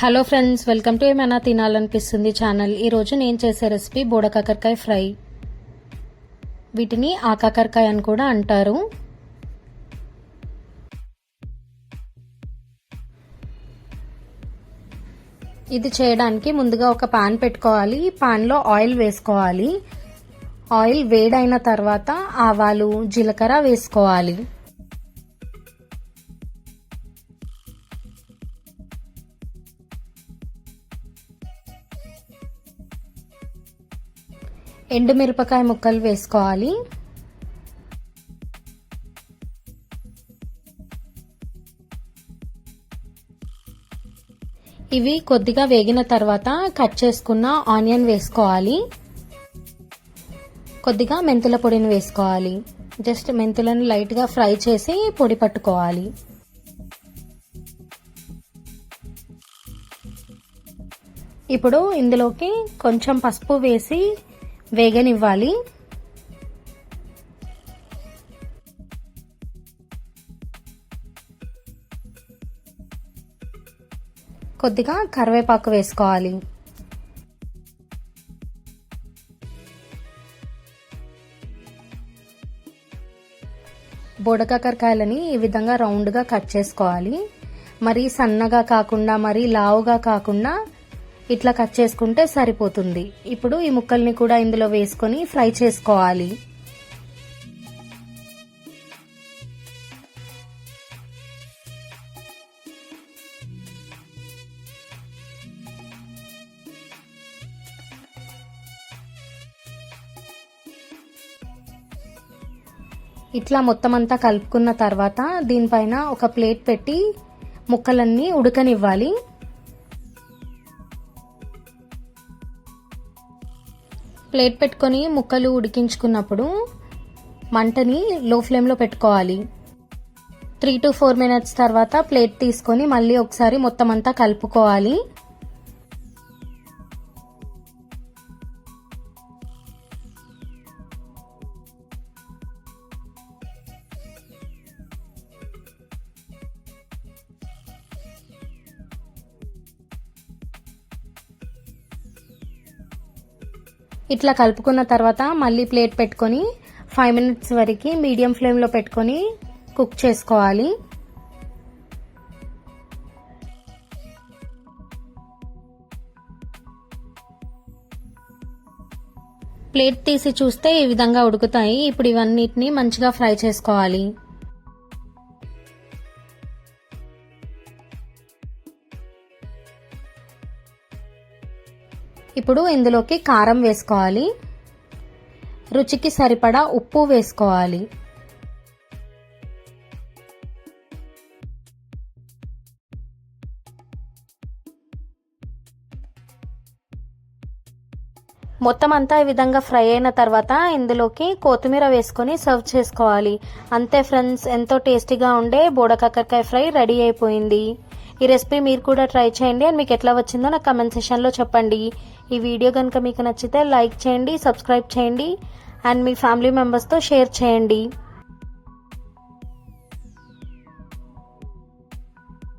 Hello friends welcome to ఏమైనా తినాలనిపిస్తుంది channel ఈరోజు నేను చేసే రెసిపీ బోడ కాకరకాయ ఫ్రై. వీటిని ఆకాకరకాయ అని కూడా అంటారు. ఇది చేయడానికి ముందుగా ఒక పాన్ పెట్టుకోవాలి. పాన్లో ఆయిల్ వేసుకోవాలి. ఆయిల్ వేడైన తర్వాత ఆవాలు జీలకర్ర వేసుకోవాలి. ఎండుమిరపకాయ ముక్కలు వేసుకోవాలి. ఇవి కొద్దిగా వేగిన తర్వాత కట్ చేసుకున్న ఆనియన్ వేసుకోవాలి. కొద్దిగా మెంతుల పొడిని వేసుకోవాలి. జస్ట్ మెంతులను లైట్గా ఫ్రై చేసి పొడి పట్టుకోవాలి. ఇప్పుడు ఇందులోకి కొంచెం పసుపు వేసి వేగనివ్వాలి. కొద్దిగా కరివేపాకు వేసుకోవాలి. బుడకాకరకాయలని ఈ విధంగా రౌండ్గా కట్ చేసుకోవాలి. మరీ సన్నగా కాకుండా మరీ లావుగా కాకుండా ఇట్లా కట్ చేసుకుంటే సరిపోతుంది. ఇప్పుడు ఈ ముక్కల్ని కూడా ఇందులో వేసుకొని ఫ్రై చేసుకోవాలి. ఇట్లా మొత్తం అంతా కలుపుకున్న తర్వాత దీనిపైన ఒక ప్లేట్ పెట్టి ముక్కలన్నీ ఉడకనివ్వాలి. ప్లేట్ పెట్టుకొని ముక్కలు ఉడికించుకున్నప్పుడు మంటని లో ఫ్లేమ్లో పెట్టుకోవాలి. త్రీ టు ఫోర్ మినిట్స్ తర్వాత ప్లేట్ తీసుకొని మళ్ళీ ఒకసారి మొత్తం అంతా కలుపుకోవాలి. ఇట్లా కలుపుకున్న తర్వాత మళ్ళీ ప్లేట్ పెట్టుకొని ఫైవ్ మినిట్స్ వరకు మీడియం ఫ్లేమ్లో పెట్టుకొని కుక్ చేసుకోవాలి. ప్లేట్ తీసి చూస్తే ఈ విధంగా ఉడుకుతాయి. ఇప్పుడు ఇవన్నిటిని మంచిగా ఫ్రై చేసుకోవాలి. ఇప్పుడు ఇందులోకి కారం వేసుకోవాలి. రుచికి సరిపడా ఉప్పు వేసుకోవాలి. మొత్తం అంతా ఈ విధంగా ఫ్రై అయిన తర్వాత ఇందులోకి కొత్తిమీర వేసుకొని సర్వ్ చేసుకోవాలి. అంతే ఫ్రెండ్స్ ఎంతో టేస్టీగా ఉండే బోడకాకరకాయ ఫ్రై రెడీ అయిపోయింది. ఈ రెసిపీ మీరు కూడా ట్రై చేయండి. అండ్ మీకు ఎట్లా వచ్చిందో నాకు కమెంట్ సెషన్లో చెప్పండి. ఈ వీడియో కనుక మీకు నచ్చితే లైక్ చేయండి సబ్స్క్రైబ్ చేయండి అండ్ మీ ఫ్యామిలీ మెంబర్స్తో షేర్ చేయండి.